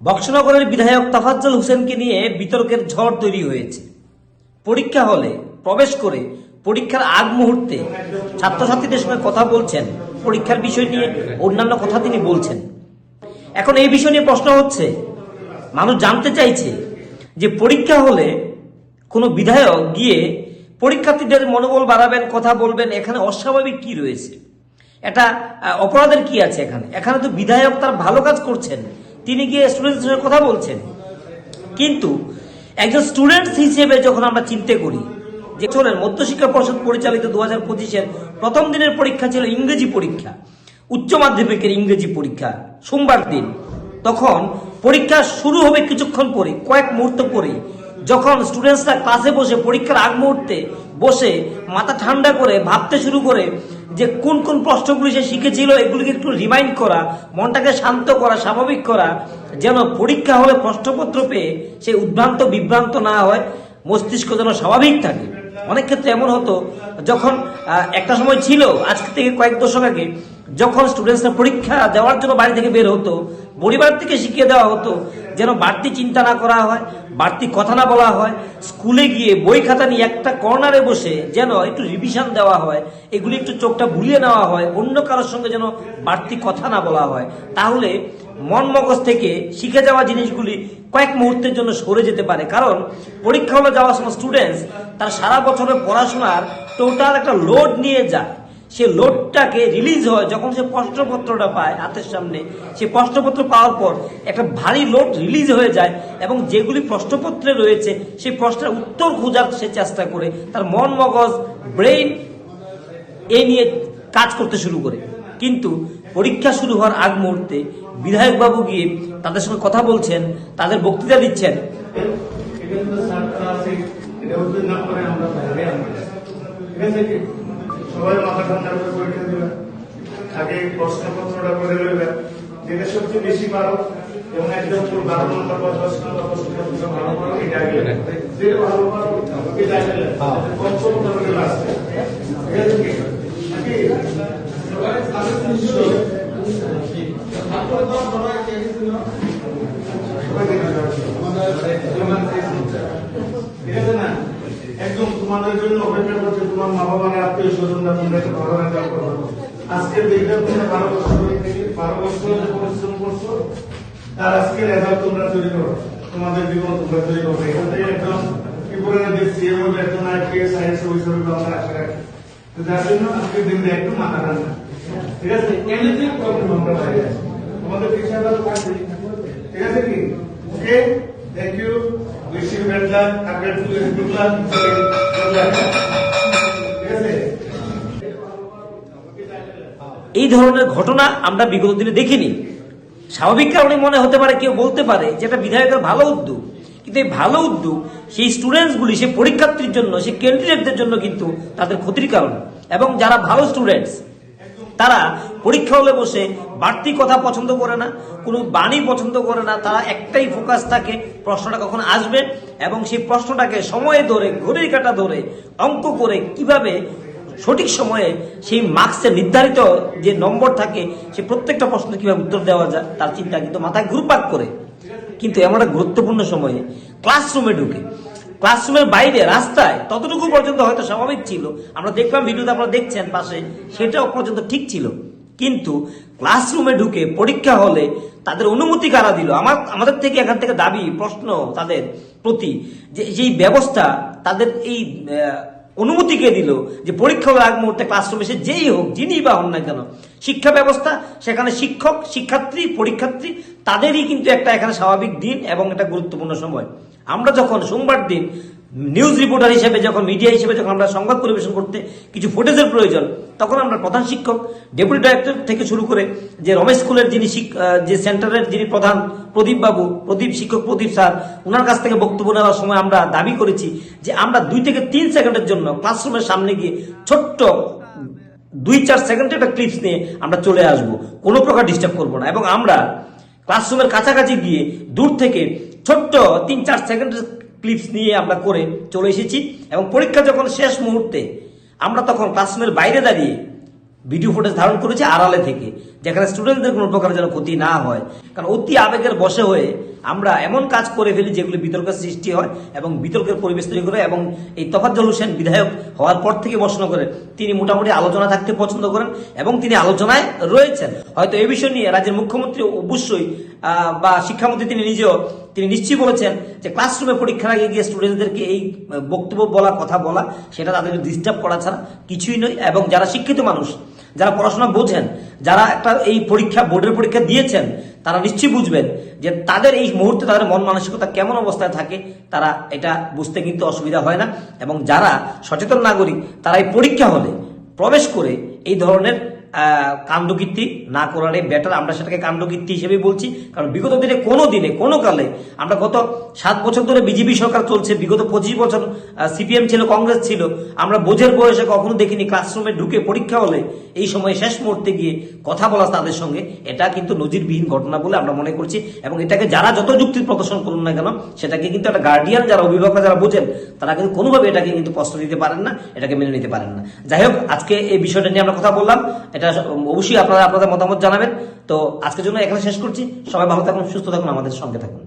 বক্সনগরের বিধায়ক তাফাজ্জল হোসেনকে নিয়ে বিতর্কের ঝড় তৈরি হয়েছে। পরীক্ষা হলে প্রবেশ করে পরীক্ষার আগ মুহূর্তে ছাত্রছাত্রীদের সঙ্গে কথা বলছেন। পরীক্ষার বিষয় নিয়ে অন্যান্য কথা তিনি বলছেন। এখন এই বিষয় নিয়ে প্রশ্ন হচ্ছে, মানুষ জানতে চাইছে যে পরীক্ষা হলে কোনো বিধায়ক গিয়ে পরীক্ষার্থীদের মনোবল বাড়াবেন, কথা বলবেন, এখানে অস্বাভাবিক কি রয়েছে? এটা অপরাধের কি আছে এখানে? এখানে তো বিধায়ক তার ভালো কাজ করছেন। তিনি গিয়ে স্টুডেন্টদের সঙ্গে কথা বলছেন। কিন্তু একজন স্টুডেন্টস হিসেবে যখন আমরা চিন্তা করি, যে চলেন মধ্যশিক্ষা পর্ষদ পরিচালিত দু হাজার পঁচিশের প্রথম দিনের পরীক্ষা ছিল ইংরেজি পরীক্ষা, উচ্চ মাধ্যমিকের ইংরেজি পরীক্ষা, সোমবার দিন। তখন পরীক্ষা শুরু হবে কিছুক্ষণ পরে, কয়েক মুহূর্ত পরে, যখন স্টুডেন্টসরা ক্লাসে বসে, পরীক্ষার আগ মুহূর্তে বসে মাথা ঠান্ডা করে, ভাবতে শুরু করে যে কোন কোন প্রশ্নগুলি সে শিখেছিল, এগুলিকে একটু রিমাইন্ড করা, মনটাকে শান্ত করা, স্বাভাবিক করা, যেন পরীক্ষা হলে প্রশ্নপত্র পেয়ে সে উদ্ভ্রান্ত, বিভ্রান্ত না হয়, মস্তিষ্ক যেন স্বাভাবিক থাকে। অনেক ক্ষেত্রে এমন হতো, যখন একটা সময় ছিল, আজকে থেকে কয়েক দশক আগে, যখন স্টুডেন্টসরা পরীক্ষা দেওয়ার জন্য বাড়ি থেকে বের হতো, পরিবার থেকে শিখিয়ে দেওয়া হতো যেন বাড়তি চিন্তা না করা হয়, বাড়তি কথা না বলা হয়, স্কুলে গিয়ে বই খাতা নিয়ে একটা কর্নারে বসে যেন একটু রিভিশন দেওয়া হয়, এগুলি একটু চোখটা বুলিয়ে নেওয়া হয়, অন্য কারোর সঙ্গে যেন বাড়তি কথা না বলা হয়। তাহলে মন মগজ থেকে শিখে যাওয়া জিনিসগুলি কয়েক মুহূর্তের জন্য সরে যেতে পারে। কারণ পরীক্ষা হলে যাওয়ার সময় স্টুডেন্টস তার সারা বছরের পড়াশোনার টোটাল একটা লোড নিয়ে যায়। সে লোডটাকে রিলিজ হয় যখন সে প্রশ্নপত্রটা পায় হাতের সামনে। সে প্রশ্নপত্র পাওয়ার পর একটা ভারী লোড রিলিজ হয়ে যায় এবং যেগুলি প্রশ্নপত্রে রয়েছে, সেই প্রশ্নের উত্তর খোঁজার সে চেষ্টা করে। তার মন মগজ ব্রেইন এ নিয়ে কাজ করতে শুরু করে। কিন্তু পরীক্ষা শুরু হওয়ার আগ মুহূর্তে বিধায়কবাবু গিয়ে তাদের সঙ্গে কথা বলছেন, তাদের বক্তৃতা দিচ্ছেন। এটা তো ছাত্র আছে এটা উদ্যোগ না করে আমরা বাইরে আনব ঠিক আছে কি? সবাই মাথা ঠান্ডা করে পরীক্ষা দিবে। আগে প্রশ্নপত্রটা করে লইবে যেটা সবচেয়ে বেশি পারো এবং একদম বারো নম্বর বা দশ নম্বর ভালো পারো এটা আগে। যেটা ভালো পারো এটা আগে। লাগবে পঞ্চমটা করে আসবে ঠিক আছে কি নাকি সবাই তাদের নিশ্চয় ছাত্র তো সবাই কে দিছিল ঠিক আছে না একদম তোমাদের জন্য অপেক্ষা করছে তোমার মা বাবার আত্মীয় স্বজনরা তোমরা ভালো রেজাল্ট করো বারো বছর বারো বছর পরিশ্রম করছ, তার আজকে রেজাল্ট তোমরা তৈরি করো। তোমাদের জীবন তোমরা তৈরি করবে এখান থেকে একদম মধ্যে একজন আইপিএস অফিসার আমরা আশা রাখি। তো যার জন্য আজকের দিনটা একটু মাথা ঠান্ডা। ঠিক আছে? প্রবলেম আমরা বাইরে আছি। তোমাদের থাকবে ঠিক আছে কি? ওকে থ্যাংক ইউ লাক আপনার গুড লাক এই ধরনের ঘটনা আমরা বিগত দিনে দেখিনি। স্বাভাবিক কারণে মনে হতে পারে, কেউ বলতে পারে যে এটা বিধায়কের ভালো উদ্যোগ। কিন্তু এই ভালো উদ্যোগ, সেই স্টুডেন্টসগুলি, সেই পরীক্ষার্থীর জন্য, সেই ক্যান্ডিডেটদের জন্য কিন্তু তাদের ক্ষতির কারণ। এবং যারা ভালো স্টুডেন্টস তারা পরীক্ষা হলে বসে বাড়তি কথা পছন্দ করে না, কোনো বাণী পছন্দ করে না, তারা একটাই ফোকাস থাকে প্রশ্নটা কখন আসবে এবং সেই প্রশ্নটাকে সময়ে ধরে, ঘড়ির কাটা ধরে, অঙ্ক করে কীভাবে সঠিক সময়ে সেই মার্কসের নির্ধারিত যে নম্বর থাকে, সে প্রত্যেকটা প্রশ্ন কীভাবে উত্তর দেওয়া যায়, তার চিন্তা কিন্তু মাথায় ঘুরপাক করে। কিন্তু এমন একটা গুরুত্বপূর্ণ সময়ে ক্লাসরুমে ঢুকে ক্লাসরুমের বাইরে রাস্তায় ততটুকু পর্যন্ত হয়তো স্বাভাবিক ছিল। আমরা দেখলাম ভিডিওতে আপনারা দেখছেন পাশে সেটাও পর্যন্ত ঠিক ছিল। কিন্তু ক্লাসরুমে ঢুকে পরীক্ষা হলে তাদের অনুমতি কারা দিল? আমার আমাদের থেকে এখান থেকে দাবি প্রশ্ন তাদের প্রতি যে যেই ব্যবস্থা তাদের এই আহ, অনুমতি কে দিল যে পরীক্ষা হওয়ার আগ মুহূর্তে ক্লাসরুমে সে যেই হোক যিনি বা হন না কেন শিক্ষা ব্যবস্থা সেখানে শিক্ষক শিক্ষার্থী পরীক্ষার্থী তাদেরই কিন্তু একটা এখানে স্বাভাবিক দিন এবং একটা গুরুত্বপূর্ণ সময়। আমরা যখন সোমবার দিন নিউজ রিপোর্টার হিসেবে, যখন মিডিয়া হিসেবে যখন আমরা সংবাদ পরিবেশন করতে কিছু ফুটেজের প্রয়োজন, তখন আমরা প্রধান শিক্ষক ডেপুটি ডাইরেক্টর থেকে শুরু করে যে রমেশ স্কুলের যিনি যে সেন্টারের যিনি প্রধান প্রদীপ বাবু, প্রদীপ শিক্ষক প্রদীপ স্যার ওনার কাছ থেকে বক্তব্য নেওয়ার সময় আমরা দাবি করেছি যে আমরা দুই থেকে তিন সেকেন্ডের জন্য ক্লাসরুমের সামনে গিয়ে ছোট্ট দুই চার সেকেন্ডের একটা ক্লিপস নিয়ে আমরা চলে আসব। কোনো প্রকার ডিস্টার্ব করব না। এবং আমরা ক্লাসরুমের কাছাকাছি গিয়ে দূর থেকে ছোট্ট তিন, চার সেকেন্ডের ক্লিপস নিয়ে আমরা করে চলে এসেছি এবং পরীক্ষা যখন শেষ মুহূর্তে, আমরা তখন ক্লাসরুমের বাইরে দাঁড়িয়ে ভিডিও ফুটেজ ধারণ করেছি আড়ালে থেকে, যেখানে স্টুডেন্টদের কোনো প্রকার যেন ক্ষতি না হয়। কারণ অতি আবেগের বসে হয়ে আমরা এমন কাজ করে ফেলি যেগুলি বিতর্কের সৃষ্টি হয় এবং বিতর্কের পরিবেশ তৈরি করে এবং এই তফাজ্জল হোসেন বিধায়ক হওয়ার পর থেকে প্রশ্ন করে তিনি মোটামুটি আলোচনা থাকতে পছন্দ করেন এবং তিনি আলোচনায় রয়েছেন। হয়তো এই বিষয় নিয়ে রাজ্যের মুখ্যমন্ত্রী অবশ্যই বা শিক্ষামন্ত্রী তিনি নিজেও, তিনি নিশ্চয়ই বলেছেন যে ক্লাসরুমে পরীক্ষার আগে গিয়ে স্টুডেন্টদেরকে এই বক্তব্য বলা, কথা বলা, সেটা তাদেরকে ডিস্টার্ব করা ছাড়া কিছুই নয়। এবং যারা শিক্ষিত মানুষ যারা পড়াশোনা বোঝেন, যারা একটা এই পরীক্ষা, বোর্ডের পরীক্ষা দিয়েছেন, তারা নিশ্চয়ই বুঝবেন যে তাদের এই মুহূর্তে তাদের মন মানসিকতা কেমন অবস্থায় থাকে, তারা এটা বুঝতে কিন্তু অসুবিধা হয় না। এবং যারা সচেতন নাগরিক, তারা এই পরীক্ষা হলে প্রবেশ করে এই ধরনের কাণ্ডকীর্তি না করারে বেটার আমরা সেটাকে কাণ্ডকীর্তি হিসেবে বলছি। কারণ বিগত দিনে কোনো দিনে, কোনো কালে আমরা গত সাত বছর ধরে বিজেপি সরকার চলছে, বিগত পঁচিশ বছর সিপিএম ছিল, কংগ্রেস ছিল, আমরা বোঝের বয়সে কখনো দেখিনি ক্লাসরুমে ঢুকে পরীক্ষা হলে এই সময় শেষ মুহূর্তে গিয়ে কথা বলা তাদের সঙ্গে, এটা কিন্তু নজিরবিহীন ঘটনা বলে আমরা মনে করছি এবং এটাকে যারা যত যুক্তি প্রদর্শন করুন না কেন, সেটাকে কিন্তু একটা গার্ডিয়ান যারা অভিভাবকরা যারা বোঝেন, তারা কিন্তু কোনোভাবে এটাকে কিন্তু প্রশ্ন দিতে পারেন না, এটাকে মেনে নিতে পারেন না। যাই হোক, আজকে এই বিষয়টা নিয়ে আমরা কথা বললাম। এটা অবশ্যই আপনারা, আপনাদের মতামত জানাবেন। তো আজকের জন্য এখানে শেষ করছি। সবাই ভালো থাকুন, সুস্থ থাকুন, আমাদের সঙ্গে থাকুন।